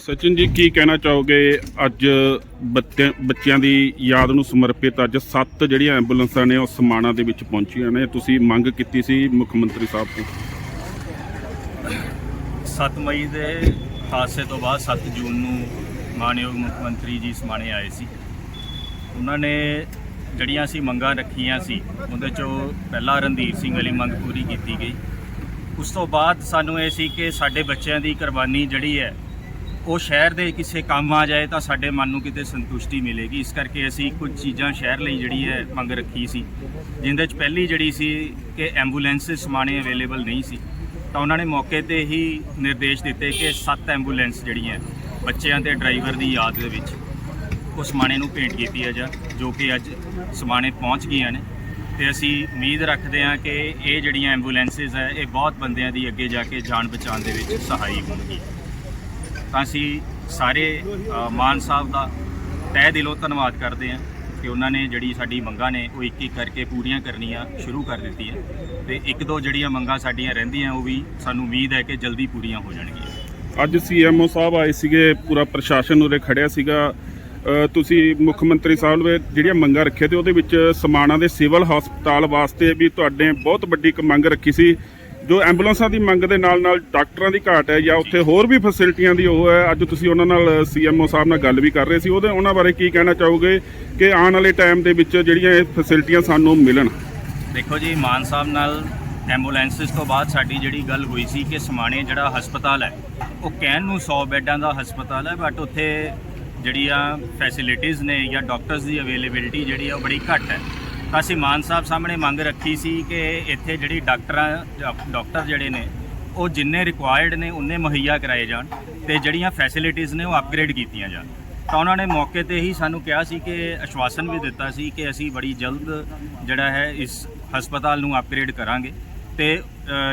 ਸਚਿਨ ਜੀ, ਕੀ ਕਹਿਣਾ ਚਾਹੋਗੇ? ਅੱਜ ਬੱਚਿਆਂ ਬੱਚਿਆਂ ਦੀ ਯਾਦ ਨੂੰ ਸਮਰਪਿਤ ਅੱਜ ਸੱਤ ਜਿਹੜੀਆਂ ਐਂਬੂਲੈਂਸਾਂ ਨੇ, ਉਹ ਸਮਾਣਾ ਦੇ ਵਿੱਚ ਪਹੁੰਚੀਆਂ ਨੇ। ਤੁਸੀਂ ਮੰਗ ਕੀਤੀ ਸੀ ਮੁੱਖ ਮੰਤਰੀ ਸਾਹਿਬ ਤੋਂ? 7 ਮਈ ਦੇ ਹਾਦਸੇ ਤੋਂ ਬਾਅਦ 7 ਜੂਨ ਨੂੰ ਮਾਨਯੋਗ ਮੁੱਖ ਮੰਤਰੀ ਜੀ ਸਮਾਣੇ ਆਏ ਸੀ। ਉਹਨਾਂ ਨੇ ਜਿਹੜੀਆਂ ਅਸੀਂ ਮੰਗਾਂ ਰੱਖੀਆਂ ਸੀ, ਉਹਦੇ ਚੋਂ ਪਹਿਲਾ ਰਣਧੀਰ ਸਿੰਘ ਵਾਲੀ ਮੰਗ ਪੂਰੀ ਕੀਤੀ ਗਈ। ਉਸ ਤੋਂ ਬਾਅਦ ਸਾਨੂੰ ਇਹ ਸੀ ਕਿ ਸਾਡੇ ਬੱਚਿਆਂ ਦੀ ਕੁਰਬਾਨੀ ਜਿਹੜੀ ਹੈ ਉਹ ਸ਼ਹਿਰ ਦੇ ਕਿਸੇ ਕੰਮ ਆ ਜਾਏ ਤਾਂ ਸਾਡੇ ਮਨ ਨੂੰ ਕਿਤੇ ਸੰਤੁਸ਼ਟੀ ਮਿਲੇਗੀ। ਇਸ ਕਰਕੇ ਅਸੀਂ ਕੁਝ ਚੀਜ਼ਾਂ ਸ਼ਹਿਰ ਲਈ ਜਿਹੜੀ ਹੈ ਮੰਗ ਰੱਖੀ ਸੀ। ਜਿੰਦੇ ਚ ਪਹਿਲੀ ਜਿਹੜੀ ਸੀ ਕਿ ਐਂਬੂਲੈਂਸ ਸਮਾਣੇ ਅਵੇਲੇਬਲ ਨਹੀਂ ਸੀ। ਤਾਂ ਉਹਨਾਂ ਨੇ ਮੌਕੇ ਤੇ ਹੀ ਨਿਰਦੇਸ਼ ਦਿੱਤੇ ਕਿ ਸੱਤ ਐਂਬੂਲੈਂਸ ਜਿਹੜੀਆਂ ਬੱਚਿਆਂ ਤੇ ਡਰਾਈਵਰ ਦੀ ਯਾਦ ਦੇ ਵਿੱਚ ਉਹ ਸਮਾਣੇ ਨੂੰ ਭੇਂਟ ਕੀਤੀ ਹੈ ਜਾ, ਜੋ ਕਿ ਅੱਜ ਸਮਾਣੇ ਪਹੁੰਚ ਗਈਆਂ ਨੇ। ਤੇ ਅਸੀਂ ਉਮੀਦ ਰੱਖਦੇ ਹਾਂ ਕਿ ਇਹ ਜਿਹੜੀਆਂ ਐਂਬੂਲੈਂਸਸ ਹੈ, ਇਹ ਬਹੁਤ ਬੰਦਿਆਂ ਦੀ ਅੱਗੇ ਜਾ ਕੇ ਜਾਨ ਬਚਾਉਣ ਦੇ ਵਿੱਚ ਸਹਾਈ ਹੋਣਗੀ ਤਾਂ ਅਸੀਂ ਸਾਰੇ ਮਾਨ ਸਾਹਿਬ ਦਾ ਤਹਿ ਦਿਲੋਂ ਧੰਨਵਾਦ ਕਰਦੇ ਹਾਂ ਕਿ ਉਹਨਾਂ ਨੇ ਜਿਹੜੀ ਸਾਡੀ ਮੰਗਾਂ ਨੇ ਉਹ ਇੱਕ ਇੱਕ ਕਰਕੇ ਪੂਰੀਆਂ ਕਰਨੀਆਂ ਸ਼ੁਰੂ ਕਰ ਦਿੱਤੀਆਂ ਤੇ ਇੱਕ ਦੋ ਜਿਹੜੀਆਂ ਮੰਗਾਂ ਸਾਡੀਆਂ ਰਹਿੰਦੀਆਂ ਉਹ ਵੀ ਸਾਨੂੰ ਉਮੀਦ ਹੈ ਕਿ ਜਲਦੀ ਪੂਰੀਆਂ ਹੋ ਜਾਣਗੀਆਂ। ਅੱਜ ਸੀਐਮਓ ਸਾਹਿਬ ਆਏ ਸੀਗੇ, ਪੂਰਾ ਪ੍ਰਸ਼ਾਸਨ ਉਰੇ ਖੜਿਆ ਸੀਗਾ। ਤੁਸੀਂ ਮੁੱਖ ਮੰਤਰੀ ਸਾਹਿਬ ਨੇ ਜਿਹੜੀਆਂ ਮੰਗਾਂ ਰੱਖੀਆਂ ਤੇ ਉਹਦੇ ਵਿੱਚ ਸਮਾਣਾ ਦੇ ਸਿਵਲ ਹਸਪਤਾਲ ਵਾਸਤੇ ਵੀ ਤੁਹਾਡੇ ਬਹੁਤ ਵੱਡੀ ਇੱਕ ਮੰਗ ਰੱਖੀ ਸੀ। ਜੋ ਐਂਬੂਲੈਂਸਾਂ ਦੀ ਮੰਗ ਦੇ ਨਾਲ ਨਾਲ ਡਾਕਟਰਾਂ ਦੀ ਘਾਟ ਹੈ ਜਾਂ ਉੱਥੇ ਹੋਰ ਵੀ ਫੈਸਿਲਿਟੀਆਂ ਦੀ ਉਹ ਹੈ, ਅੱਜ ਤੁਸੀਂ ਉਹਨਾਂ ਨਾਲ ਸੀਐਮਓ ਸਾਹਿਬ ਨਾਲ ਗੱਲ ਵੀ ਕਰ ਰਹੇ ਸੀ, ਉਹਦੇ ਉਹਨਾਂ ਬਾਰੇ ਕੀ ਕਹਿਣਾ ਚਾਹੋਗੇ ਕਿ ਆਉਣ ਵਾਲੇ ਟਾਈਮ ਦੇ ਵਿੱਚ ਜਿਹੜੀਆਂ ਇਹ ਫੈਸਿਲਿਟੀਆਂ ਸਾਨੂੰ ਮਿਲਣ? ਦੇਖੋ ਜੀ, ਮਾਨ ਸਾਹਿਬ ਨਾਲ ਐਂਬੂਲੈਂਸਸ ਤੋਂ ਬਾਅਦ ਸਾਡੀ ਜਿਹੜੀ ਗੱਲ ਹੋਈ ਸੀ ਕਿ ਸਮਾਣੇ ਜਿਹੜਾ ਹਸਪਤਾਲ ਹੈ, ਉਹ ਕਹਿਣ ਨੂੰ 100 ਬੈੱਡਾਂ ਦਾ ਹਸਪਤਾਲ ਹੈ ਬਟ ਉੱਥੇ ਜਿਹੜੀਆਂ ਫੈਸਿਲਿਟੀਆਂ ਨੇ ਜਾਂ ਡਾਕਟਰਸ ਦੀ ਅਵੇਲੇਬਿਲਿਟੀ ਜਿਹੜੀ ਆ ਉਹ ਬੜੀ ਘੱਟ ਹੈ। ਅਸੀਂ ਮਾਨ ਸਾਹਿਬ ਸਾਹਮਣੇ ਮੰਗ ਰੱਖੀ ਸੀ ਕਿ ਇੱਥੇ ਜਿਹੜੀ ਡਾਕਟਰਾਂ ਡਾਕਟਰ ਜਿਹੜੇ ਨੇ, ਉਹ ਜਿੰਨੇ ਰਿਕੁਆਇਰਡ ਨੇ, ਉਨੇ ਮੁਹੱਈਆ ਕਰਾਏ ਜਾਣ ਤੇ ਜਿਹੜੀਆਂ ਫੈਸਿਲਿਟੀਆਂ ਨੇ ਉਹ ਅਪਗ੍ਰੇਡ ਕੀਤੀਆਂ ਜਾਣ। ਤਾਂ ਉਹਨਾਂ ਨੇ ਮੌਕੇ ਤੇ ਹੀ ਸਾਨੂੰ ਕਿਹਾ ਸੀ ਕਿ ਆਸ਼ਵਾਸਨ ਵੀ ਦਿੱਤਾ ਸੀ ਕਿ ਅਸੀਂ ਬੜੀ ਜਲਦ ਜਿਹੜਾ ਹੈ ਇਸ ਹਸਪਤਾਲ ਨੂੰ ਅਪਗ੍ਰੇਡ ਕਰਾਂਗੇ। ਤੇ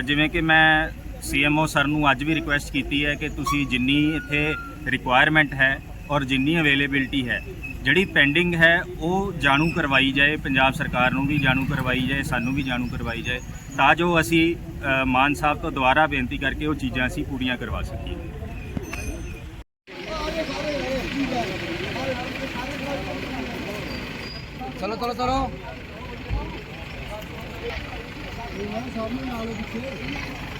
ਜਿਵੇਂ ਕਿ ਮੈਂ ਸੀਐਮਓ ਸਰ ਨੂੰ ਅੱਜ ਵੀ ਰਿਕੁਐਸਟ ਕੀਤੀ ਹੈ ਕਿ ਤੁਸੀਂ ਜਿੰਨੀ ਇੱਥੇ ਰਿਕੁਆਇਰਮੈਂਟ ਹੈ ਔਰ ਜਿੰਨੀ ਅਵੇਲੇਬਿਲਟੀ ਹੈ, ਜਿਹੜੀ ਪੈਂਡਿੰਗ ਹੈ, ਉਹ ਜਾਣੂ ਕਰਵਾਈ ਜਾਏ, ਪੰਜਾਬ ਸਰਕਾਰ ਨੂੰ ਵੀ ਜਾਣੂ ਕਰਵਾਈ ਜਾਏ, ਸਾਨੂੰ ਵੀ ਜਾਣੂ ਕਰਵਾਈ ਜਾਏ, ਤਾਂ ਜੋ ਅਸੀਂ ਮਾਨ ਸਾਹਿਬ ਤੋਂ ਦੁਬਾਰਾ ਬੇਨਤੀ ਕਰਕੇ ਉਹ ਚੀਜ਼ਾਂ ਅਸੀਂ ਪੂਰੀਆਂ ਕਰਵਾ ਸਕੀਏ। ਚਲੋ ਚਲੋ ਚਲੋ। ਸਾਹਮਣੇ ਨਾਲ ਪਿੱਛੇ